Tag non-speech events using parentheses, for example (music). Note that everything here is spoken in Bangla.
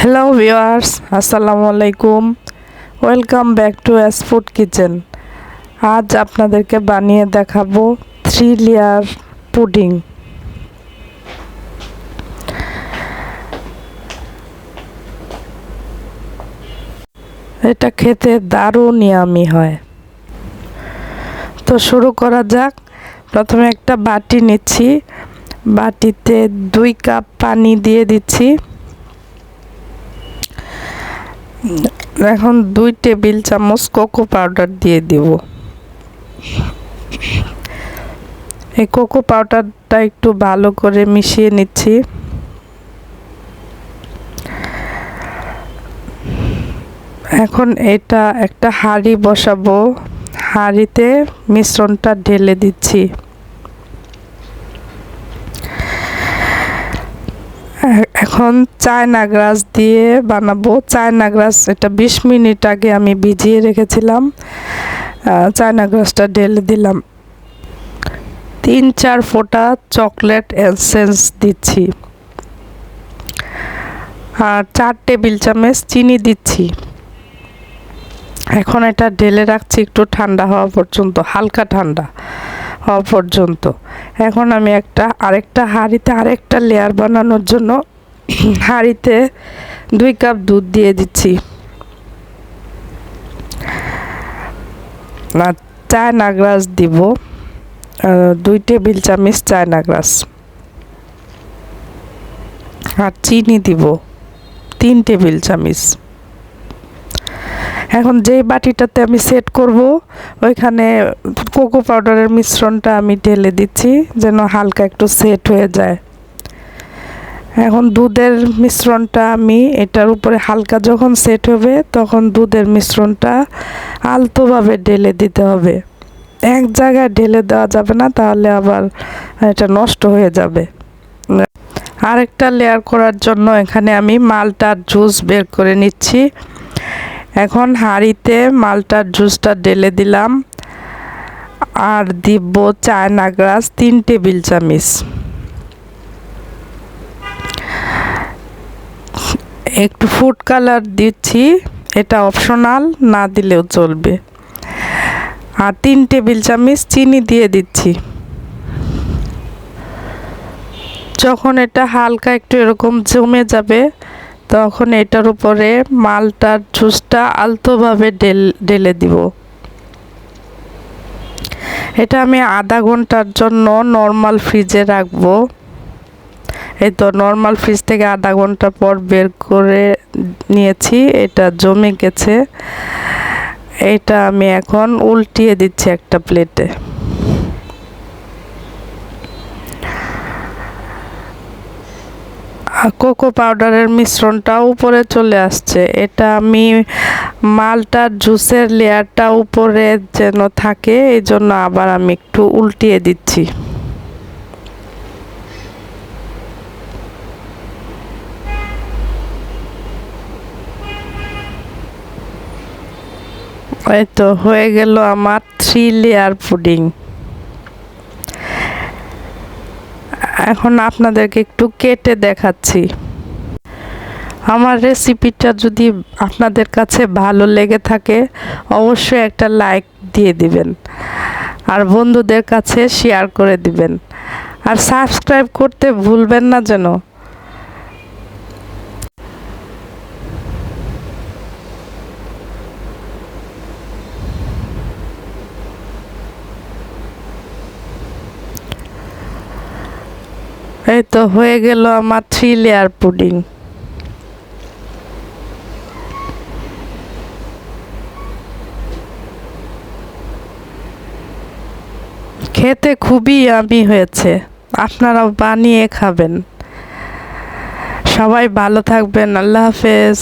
হ্যালো ভিওয়ার্স আসসালামু আলাইকুম welcome back to food kitchen আজ আপনাদেরকে বানিয়ে দেখাবো থ্রি লেয়ার পুডিং এটা খেতে দারুণ ইয়ামি হয়। তো শুরু করা যাক। প্রথমে একটা বাটি নিচ্ছি। বাটিতে দুই কাপ পানি দিয়ে দিচ্ছি। এখন দুই টেবিল চামচ কোকো পাউডার দিয়ে দেব। এই কোকো পাউডারটা একটু ভালো করে মিশিয়ে নিচ্ছি। এখন এটা একটা হাঁড়ি বসাবো। হাঁড়িতে মিশ্রণটা ঢেলে দিচ্ছি। এখন চায়না গ্রাস দিয়ে বানাবো। চায়না গ্রাস এটা বিশ মিনিট আগে আমি ভিজিয়ে রেখেছিলাম। চায়না গ্রাসটা ঢেলে দিলাম। তিন চার ফোঁটা চকলেট এসেন্স দিচ্ছি। আর চার টেবিল চামচ চিনি দিচ্ছি। এখন এটা ঢেলে রাখছি, একটু ঠান্ডা হওয়া পর্যন্ত, হালকা ঠান্ডা। হওয়া পর্যন্ত। এখন আমি একটা, আরেকটা হাঁড়িতে আরেকটা লেয়ার বানানোর জন্য (clears throat) হাঁড়িতে দুই কাপ দুধ দিয়ে দিচ্ছি। না, চায়না গ্রাস দিব। দুই টেবিল চামচ চায়না গ্রাস আর চিনি দিব। তিন টেবিল চামচ। এখন যে বাটিটাতে আমি সেট করব, ওইখানে কোকো পাউডারের মিশ্রণটা আমি ঢেলে দিচ্ছি, যেন হালকা একটু সেট হয়ে যায়। এখন দুধের মিশ্রণটা আমি এটার উপরে হালকা যখন সেট হবে, তখন দুধের মিশ্রণটা আলতোভাবে ঢেলে দিতে হবে। এক জায়গায় ঢেলে দেওয়া যাবে না, তাহলে আবার এটা নষ্ট হয়ে যাবে। আরেকটা লেয়ার করার জন্য এখানে আমি মালটার জুস বের করে নিচ্ছি। এখন হাঁড়িতে মালটার জুসটা ঢেলে দিলাম আর দিব চায়না গ্রাস তিন টেবিল চামিচ। একটু ফুড কালার দিচ্ছি, এটা অপশনাল, না দিলেও চলবে। আর তিন টেবিল চামচ চিনি দিয়ে দিচ্ছি। যখন এটা হালকা একটু এরকম জমে যাবে তখন এটার উপরে মালটার জুসটা আলতোভাবে ডেল ঢেলে দিব। এটা আমি আধা ঘণ্টার জন্য নর্মাল ফ্রিজে রাখব। এই তো নর্মাল ফ্রিজ থেকে আধা ঘণ্টা পর বের করে নিয়েছি, এটা জমে গেছে। এটা আমি এখন উল্টিয়ে দিচ্ছি একটা প্লেটে কোকো পাউডারের মিশ্রণটা উপরে চলে আসছে। এটা আমি মালটার জুসের লেয়ারটা উপরে যেন থাকে এই জন্য আবার আমি একটু উল্টিয়ে দিচ্ছি। এই তো হয়ে গেল আমার থ্রি লেয়ার পুডিং এখন আপনাদেরকে একটু কেটে দেখাচ্ছি। আমার রেসিপিটা যদি আপনাদের কাছে ভালো লেগে থাকে, অবশ্যই একটা লাইক দিয়ে দিবেন। আর বন্ধুদের কাছে শেয়ার করে দিবেন। আর সাবস্ক্রাইব করতে ভুলবেন না যেন। এই তো হয়ে গেল আমার থ্রি লেয়ার পুডিং খেতে খুবই আমি হয়েছে, আপনারাও বানিয়ে খাবেন। সবাই ভালো থাকবেন, আল্লাহ হাফেজ।